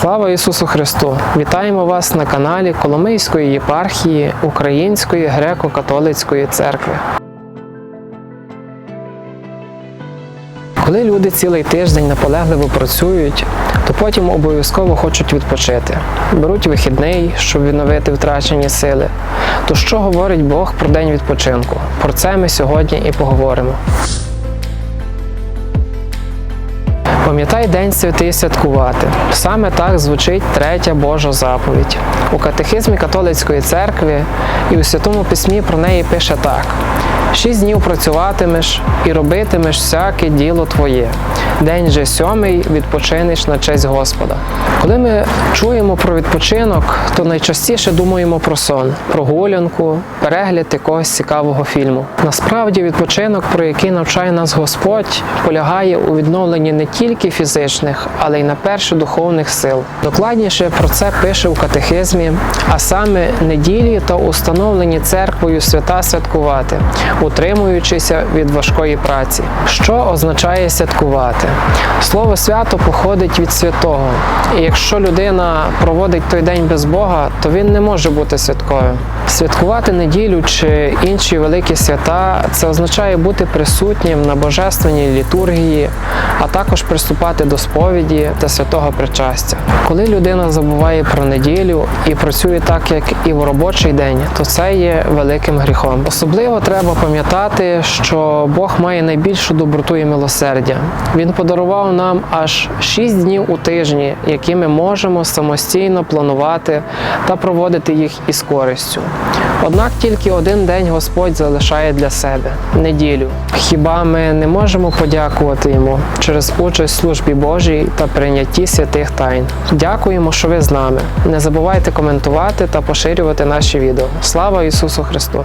Слава Ісусу Христу! Вітаємо вас на каналі Коломийської єпархії Української греко-католицької церкви. Коли люди цілий тиждень наполегливо працюють, то потім обов'язково хочуть відпочити. Беруть вихідний, щоб відновити втрачені сили. То що говорить Бог про день відпочинку? Про це ми сьогодні і поговоримо. Пам'ятай День святий святкувати. Саме так звучить третя Божа заповідь. У катехизмі католицької церкви і у Святому Письмі про неї пише так: шість днів працюватимеш і робитимеш всяке діло твоє. День же сьомий відпочинеш на честь Господа. Коли ми чуємо про відпочинок, то найчастіше думаємо про сон, прогулянку, перегляд якогось цікавого фільму. Насправді, відпочинок, про який навчає нас Господь, полягає у відновленні не тільки фізичних, але й на перше духовних сил. Докладніше про це пише у катехизмі, а саме неділі та установлені церквою свята святкувати, утримуючися від важкої праці. Що означає святкувати? Слово свято походить від святого. І якщо людина проводить той день без Бога, то він не може бути святкою. Святкувати неділю чи інші великі свята це означає бути присутнім на божественній літургії, а також приступати до сповіді та святого причастя. Коли людина забуває про неділю і працює так, як і в робочий день, то це є великим гріхом. Особливо треба пам'ятати, що Бог має найбільшу доброту і милосердя. Він подарував нам аж 6 днів у тижні, які ми можемо самостійно планувати та проводити їх із користю. Однак тільки один день Господь залишає для себе неділю. Хіба ми не можемо подякувати йому через участь в службі Божій та прийнятті святих тайн? Дякуємо, що ви з нами. Не забувайте коментувати та поширювати наші відео. Слава Ісусу Христу!